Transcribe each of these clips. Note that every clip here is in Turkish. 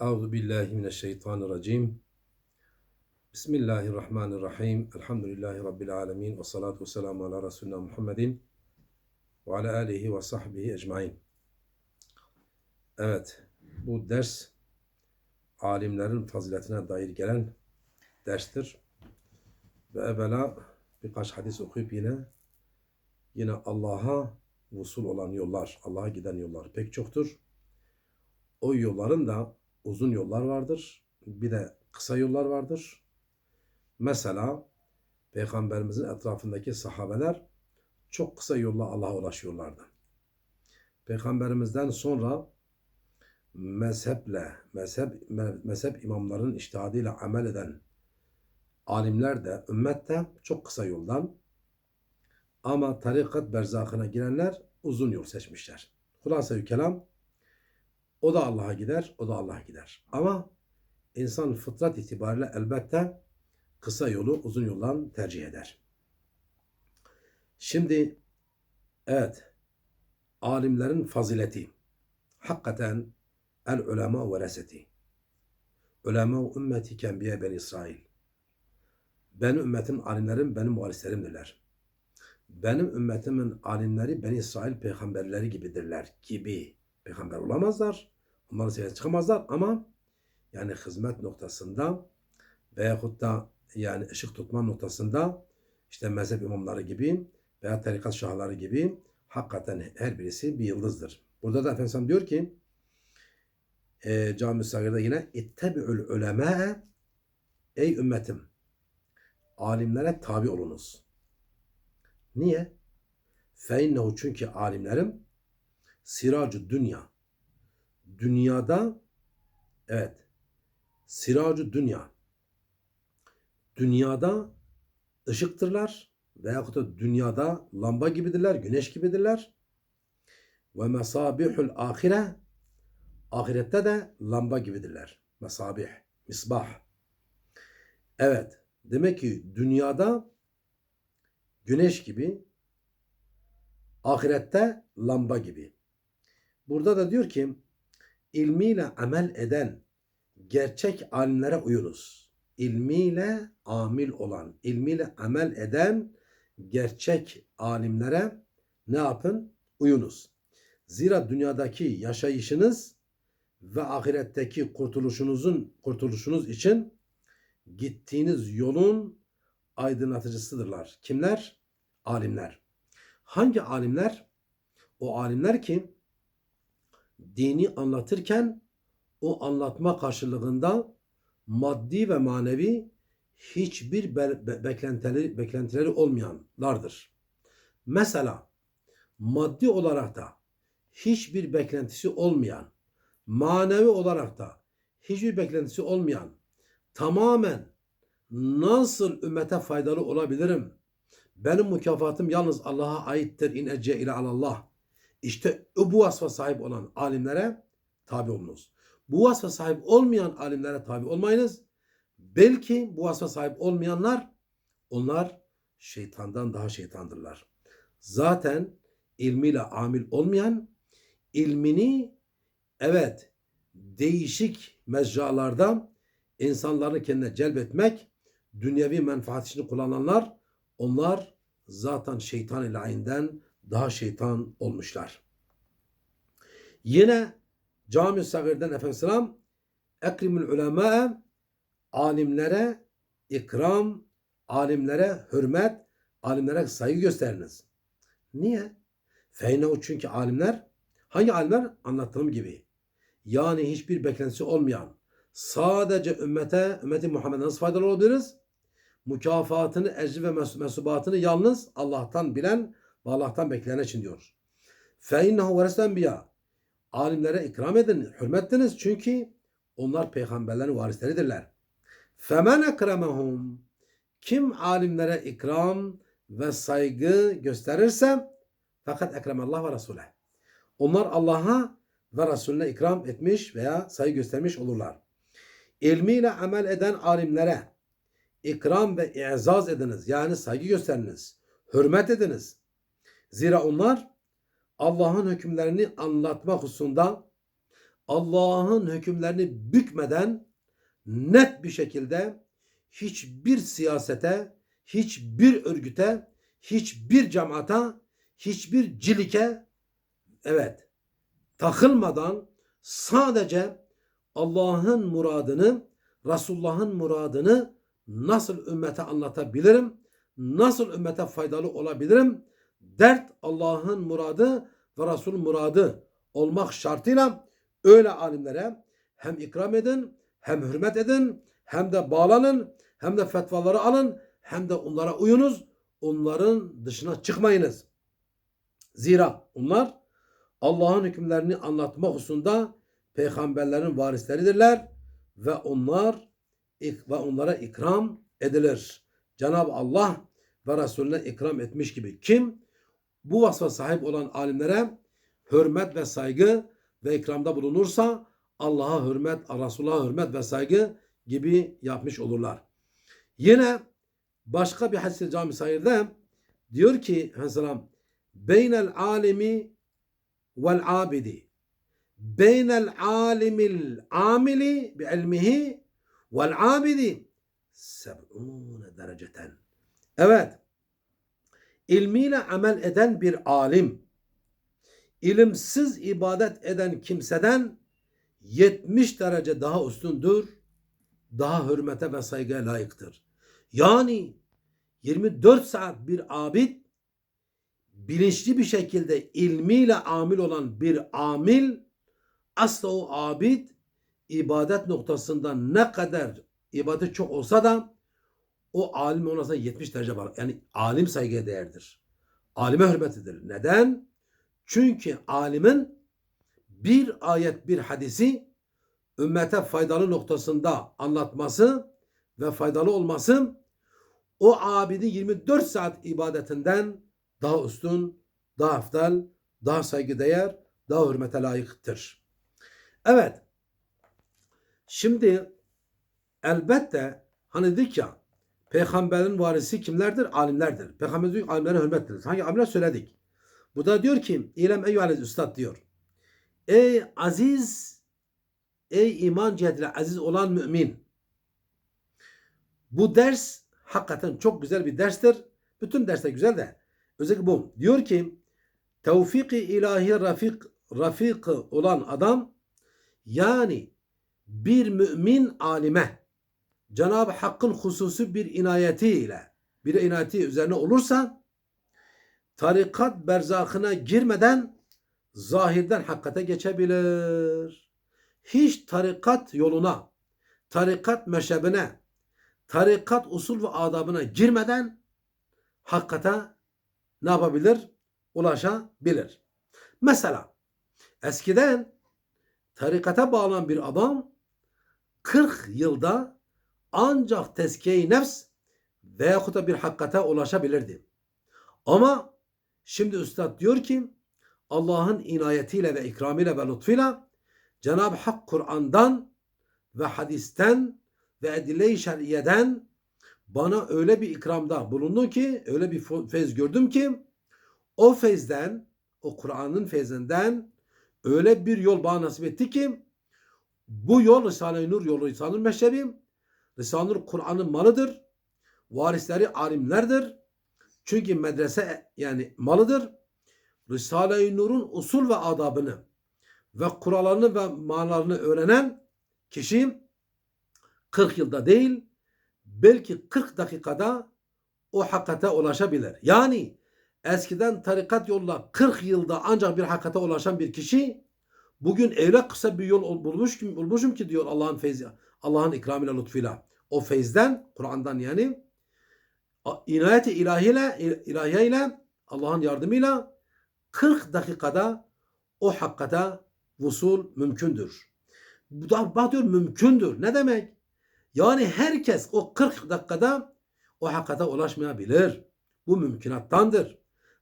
Euzu billahi mineşşeytanirracim. Bismillahirrahmanirrahim. Elhamdülillahi rabbil alamin ve salatu vesselamu ala resulina Muhammedin ve ala alihi ve sahbihi ecmaîn. Evet, bu ders alimlerin faziletine dair gelen derstir. Ve evvela birkaç hadis okuyup yine yine Allah'a vusul olan yollar, Allah'a giden yollar pek çoktur. O yolların da uzun yollar vardır. Bir de kısa yollar vardır. Mesela Peygamberimizin etrafındaki sahabeler çok kısa yolla Allah'a ulaşıyorlardı. Peygamberimizden sonra mezheple, mezhep, mezhep imamların iştihadıyla amel eden alimler de, ümmet de çok kısa yoldan ama tarikat berzakına girenler uzun yol seçmişler. Hulasa-i kelam o da Allah'a gider, o da Allah'a gider. Ama insan fıtrat itibariyle elbette kısa yolu uzun yoldan tercih eder. Şimdi evet alimlerin fazileti hakikaten el ulema vereseti ulema ümmeti kenbiye ben İsrail benim ümmetim alimlerim benim varislerimdirler. Benim ümmetimin alimleri ben İsrail peygamberleri gibidirler gibi. Peygamber olamazlar. Onların seviyesine çıkamazlar ama yani hizmet noktasında veyahut da yani ışık tutma noktasında işte mezhep imamları gibi veya tarikat şahları gibi hakikaten her birisi bir yıldızdır. Burada da Efendimiz diyor ki e, Cami-i Sagir'de yine ittebi'ül ulema ey ümmetim alimlere tabi olunuz. Niye? Feinnehu çünkü alimlerim siracu dünya dünyada evet siracu dünya dünyada ışıktırlar veyahut da dünyada lamba gibidirler, güneş gibidirler. Ve mesabihul ahire ahirette de lamba gibidirler. Mesabih, misbah. Evet, demek ki dünyada güneş gibi, ahirette lamba gibi. Burada da diyor ki ilmiyle amel eden gerçek alimlere uyunuz. İlmiyle amil olan, ilmiyle amel eden gerçek alimlere ne yapın? Uyunuz. Zira dünyadaki yaşayışınız ve ahiretteki kurtuluşunuzun kurtuluşunuz için gittiğiniz yolun aydınlatıcısıdırlar. Kimler? Alimler. Hangi alimler? O alimler ki dini anlatırken o anlatma karşılığında maddi ve manevi hiçbir be- be- beklentileri, beklentileri olmayanlardır. Mesela maddi olarak da hiçbir beklentisi olmayan, manevi olarak da hiçbir beklentisi olmayan, tamamen nasıl ümmete faydalı olabilirim? Benim mükafatım yalnız Allah'a aittir. İn ecce ile Allah. İşte bu vasfa sahip olan alimlere tabi olunuz. Bu vasfa sahip olmayan alimlere tabi olmayınız. Belki bu vasfa sahip olmayanlar onlar şeytandan daha şeytandırlar. Zaten ilmiyle amil olmayan ilmini evet değişik mecralarda insanları kendine celbetmek dünyevi menfaat için kullananlar onlar zaten şeytan ilahinden daha şeytan olmuşlar. Yine Cami-i Sagir'den Efendimiz Selam ekrimül ulema alimlere ikram, alimlere hürmet, alimlere saygı gösteriniz. Niye? Feynehu çünkü alimler hangi alimler? Anlattığım gibi. Yani hiçbir beklentisi olmayan sadece ümmete, ümmeti Muhammed'e nasıl faydalı olabiliriz? Mükafatını, ecri ve mesubatını yalnız Allah'tan bilen ve Allah'tan beklenen için diyor. Fe innehu varisel enbiya. Alimlere ikram edin, hürmettiniz çünkü onlar peygamberlerin varisleridirler. Femen ekremehum. Kim alimlere ikram ve saygı gösterirse fakat ekremallah ve Resul'e. Onlar Allah'a ve Resulüne ikram etmiş veya sayı göstermiş olurlar. İlmiyle amel eden alimlere ikram ve i'zaz ediniz. Yani saygı gösteriniz. Hürmet ediniz. Zira onlar Allah'ın hükümlerini anlatma hususunda Allah'ın hükümlerini bükmeden net bir şekilde hiçbir siyasete, hiçbir örgüte, hiçbir cemaata, hiçbir cilike evet takılmadan sadece Allah'ın muradını, Resulullah'ın muradını nasıl ümmete anlatabilirim? Nasıl ümmete faydalı olabilirim? Dert Allah'ın muradı ve Resul'ün muradı olmak şartıyla öyle alimlere hem ikram edin, hem hürmet edin, hem de bağlanın, hem de fetvaları alın, hem de onlara uyunuz. Onların dışına çıkmayınız. Zira onlar Allah'ın hükümlerini anlatma hususunda peygamberlerin varisleridirler ve onlar ve onlara ikram edilir. Cenab-ı Allah ve Resulüne ikram etmiş gibi. Kim bu vasfa sahip olan alimlere hürmet ve saygı ve ikramda bulunursa Allah'a hürmet, Resulullah'a hürmet ve saygı gibi yapmış olurlar. Yine başka bir hadis-i cami sayırda diyor ki Aleyhisselam beynel alimi vel abidi beynel alimil amili bi ilmihi vel abidi seb'une dereceten. Evet. İlmiyle amel eden bir alim ilimsiz ibadet eden kimseden 70 derece daha üstündür, daha hürmete ve saygıya layıktır. Yani 24 saat bir abid bilinçli bir şekilde ilmiyle amil olan bir amil asla o abid ibadet noktasında ne kadar ibadet çok olsa da o alim ona 70 derece var. Yani alim saygıya değerdir. Alime hürmet edilir. Neden? Çünkü alimin bir ayet bir hadisi ümmete faydalı noktasında anlatması ve faydalı olması o abidin 24 saat ibadetinden daha üstün, daha aftal, daha saygıdeğer, daha hürmete layıktır. Evet. Şimdi elbette hani dedik ya peygamberin varisi kimlerdir? Alimlerdir. Peygamber diyor alimlere hürmet edilir. Hangi alimler söyledik? Bu da diyor ki İlem eyyühel üstad diyor. Ey aziz ey iman cihetiyle aziz olan mümin. Bu ders hakikaten çok güzel bir derstir. Bütün dersler güzel de özellikle bu. Diyor ki tevfik-i ilahi rafik, rafik olan adam yani bir mümin alime Cenab-ı Hakk'ın hususi bir inayetiyle bir inayeti üzerine olursa tarikat berzakına girmeden zahirden hakikate geçebilir. Hiç tarikat yoluna, tarikat meşebine, tarikat usul ve adabına girmeden hakikate ne yapabilir? Ulaşabilir. Mesela eskiden tarikata bağlanan bir adam 40 yılda ancak tezkiye-i nefs veyahut da bir hakikate ulaşabilirdi. Ama şimdi Üstad diyor ki Allah'ın inayetiyle ve ikramıyla ve lütfuyla Cenab-ı Hak Kur'an'dan ve hadisten ve edille-i şer'iyeden bana öyle bir ikramda bulundu ki, öyle bir feyz gördüm ki o feyzden, o Kur'an'ın feyzinden öyle bir yol bana nasip etti ki bu yol Risale-i Nur yolu Risale-i meşrebi Risale-i Kur'an'ın malıdır. Varisleri alimlerdir. Çünkü medrese yani malıdır. Risale-i Nur'un usul ve adabını ve kurallarını ve manalarını öğrenen kişi 40 yılda değil belki 40 dakikada o hakikate ulaşabilir. Yani eskiden tarikat yolla 40 yılda ancak bir hakikate ulaşan bir kişi bugün öyle kısa bir yol bulmuş bulmuşum ki diyor Allah'ın feyzi, Allah'ın ikramıyla lütfuyla. O feyzden, Kur'an'dan yani inayet-i ilahiyle, ilahiyle Allah'ın yardımıyla 40 dakikada o hakikata vusul mümkündür. Bu da bak diyor mümkündür. Ne demek? Yani herkes o 40 dakikada o hakikate ulaşmayabilir. Bu mümkünattandır.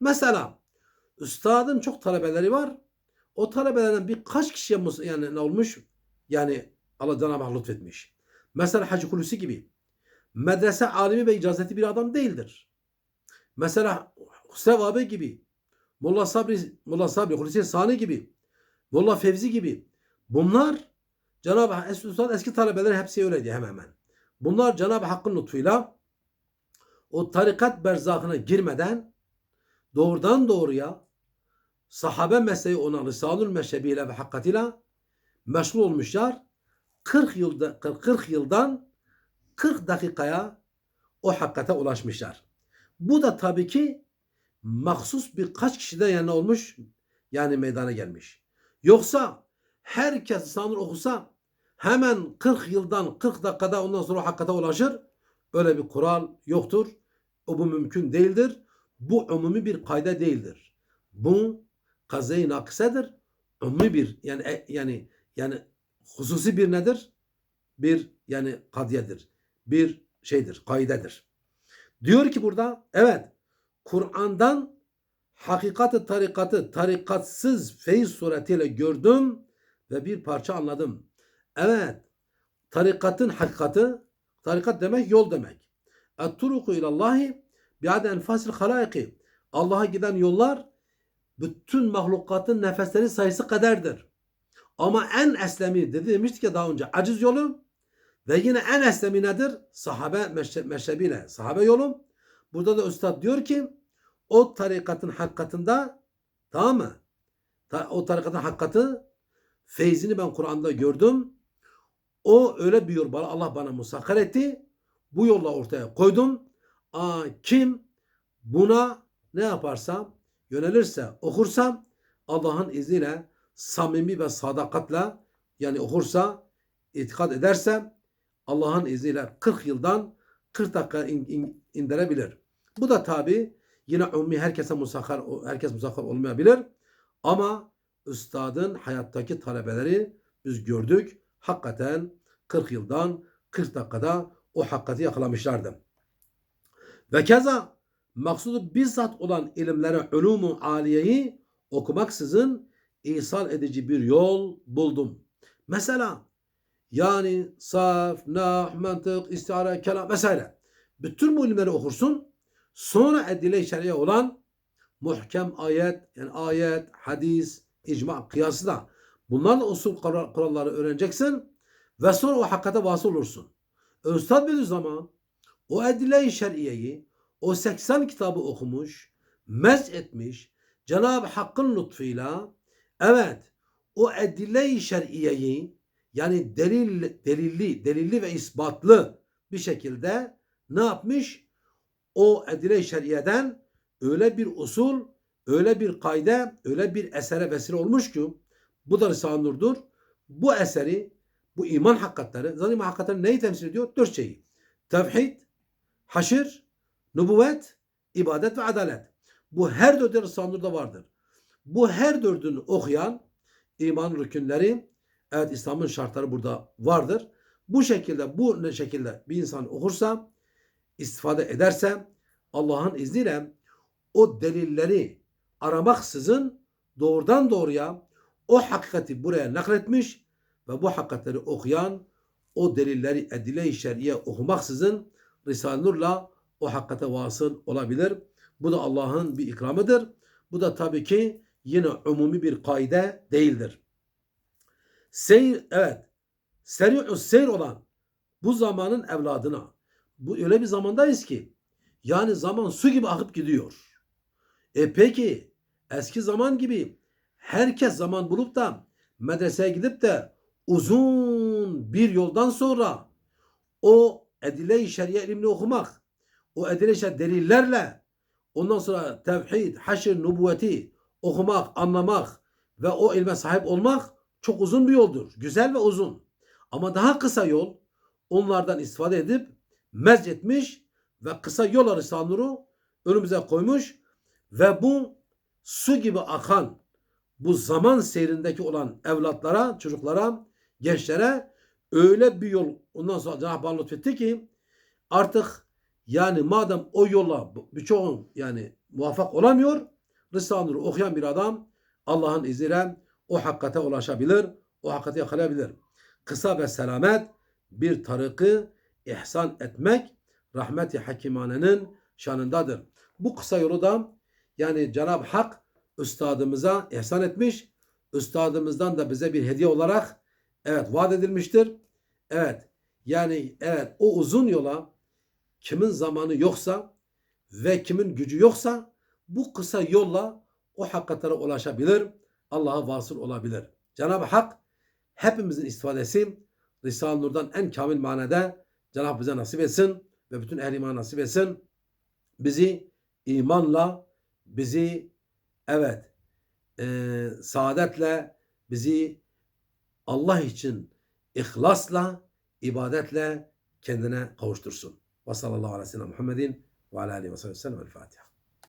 Mesela üstadın çok talebeleri var. O talebelerden birkaç kişiye yani ne olmuş? Yani Allah Cenab-ı Hak lütfetmiş. Mesela Hacı Hulusi gibi. Medrese alimi ve icazeti bir adam değildir. Mesela abi gibi. Molla Sabri, Molla Sabri, Hulusi Sani gibi. Molla Fevzi gibi. Bunlar Cenab-ı Hak eski, eski talebeler hepsi öyleydi hemen hemen. Bunlar Cenab-ı Hakk'ın lütfuyla o tarikat berzakına girmeden doğrudan doğruya sahabe mesleği olan Risalül Meşebiyle ve hakkatıyla meşgul olmuşlar. 40 yılda 40, 40 yıldan 40 dakikaya o hakikate ulaşmışlar. Bu da tabii ki mahsus birkaç kişiden yana olmuş yani meydana gelmiş. Yoksa herkes sanır okusa hemen 40 yıldan 40 dakikada ondan sonra hakikate ulaşır. Öyle bir kural yoktur. O bu mümkün değildir. Bu umumi bir kayda değildir. Bu kazayı naksedir. Umumi bir yani e- yani yani hususi bir nedir? Bir yani kadiyedir. Bir şeydir, kaidedir. Diyor ki burada evet Kur'an'dan hakikati tarikatı tarikatsız feyiz suretiyle gördüm ve bir parça anladım. Evet tarikatın hakikati tarikat demek yol demek. Et-turuku ilallahi bi'ade enfasil halaiki. Allah'a giden yollar bütün mahlukatın nefesleri sayısı kadardır. Ama en eslemi dedi demiştik ya daha önce aciz yolu ve yine en eslemi nedir? Sahabe meşrebiyle. Sahabe yolu. Burada da Üstad diyor ki o tarikatın hakikatında tamam mı? O tarikatın hakikati feyzini ben Kur'an'da gördüm. O öyle bir bana Allah bana musakkar etti. Bu yolla ortaya koydum. Aa, kim buna ne yaparsa yönelirse okursa Allah'ın izniyle samimi ve sadakatla yani okursa itikad ederse Allah'ın izniyle 40 yıldan 40 dakika in- in- indirebilir. Bu da tabi yine ummi herkese musakkar herkes musakkar olmayabilir. Ama üstadın hayattaki talebeleri biz gördük. Hakikaten 40 yıldan 40 dakikada o hakikati yakalamışlardı. Ve keza maksudu bizzat olan ilimlere ulumu aliyeyi okumaksızın ihsal edici bir yol buldum. Mesela yani sarf, nah, mantık, istihara, kelam vesaire. Bütün bu ilimleri okursun. Sonra edile şer'iye olan muhkem ayet, yani ayet, hadis, icma, kıyası da bunlarla usul kural- kuralları öğreneceksin ve sonra o hakikate vasıl olursun. Üstad Bediüzzaman o edile-i şer'iyeyi o 80 kitabı okumuş, mez etmiş, Cenab-ı Hakk'ın lütfuyla evet o edile-i şer'iyeyi yani delil, delilli, delilli ve ispatlı bir şekilde ne yapmış? O edile-i şer'iyeden öyle bir usul, öyle bir kayde, öyle bir esere vesile olmuş ki bu da Risale-i Nur'dur. Bu eseri, bu iman hakikatleri, zaten hakikatleri neyi temsil ediyor? Dört şeyi. Tevhid, haşir, nübüvvet, ibadet ve adalet. Bu her dördü Risale-i Nur'da vardır. Bu her dördünü okuyan iman rükünleri, evet İslam'ın şartları burada vardır. Bu şekilde, bu ne şekilde bir insan okursa, istifade ederse Allah'ın izniyle o delilleri aramaksızın doğrudan doğruya o hakikati buraya nakletmiş ve bu hakikatleri okuyan o delilleri edile-i şer'iye okumaksızın Risale-i Nur'la o hakikate vasıl olabilir. Bu da Allah'ın bir ikramıdır. Bu da tabii ki yine umumi bir kaide değildir. Seyir, evet. Seri'u seyir olan bu zamanın evladına. Bu öyle bir zamandayız ki yani zaman su gibi akıp gidiyor. E peki eski zaman gibi herkes zaman bulup da medreseye gidip de uzun bir yoldan sonra o edile-i şeriye ilimini okumak, o edile-i delillerle ondan sonra tevhid, haşr, nübüvveti okumak, anlamak ve o ilme sahip olmak çok uzun bir yoldur. Güzel ve uzun. Ama daha kısa yol onlardan istifade edip mezcetmiş ve kısa yol nuru önümüze koymuş ve bu su gibi akan bu zaman seyrindeki olan evlatlara, çocuklara, gençlere öyle bir yol ondan sonra Cenab-ı Allah lütfetti ki artık yani madem o yolla birçoğun yani muvaffak olamıyor Risale-i Nur'u okuyan bir adam Allah'ın izniyle o hakikate ulaşabilir, o hakikati yakalayabilir. Kısa ve selamet bir tarıkı ihsan etmek rahmeti hakimanenin şanındadır. Bu kısa yolu da yani Cenab-ı Hak üstadımıza ihsan etmiş. üstadımızdan da bize bir hediye olarak evet vaat edilmiştir. Evet yani evet o uzun yola kimin zamanı yoksa ve kimin gücü yoksa bu kısa yolla o hakikatlere ulaşabilir. Allah'a vasıl olabilir. Cenab-ı Hak hepimizin istifadesi Risale-i Nur'dan en kamil manada Cenab-ı bize nasip etsin ve bütün ehl iman nasip etsin. Bizi imanla, bizi evet e, saadetle, bizi Allah için ihlasla, ibadetle kendine kavuştursun. Ve sallallahu aleyhi ve sellem Muhammedin ve aleyhi ve sellem. El Fatiha.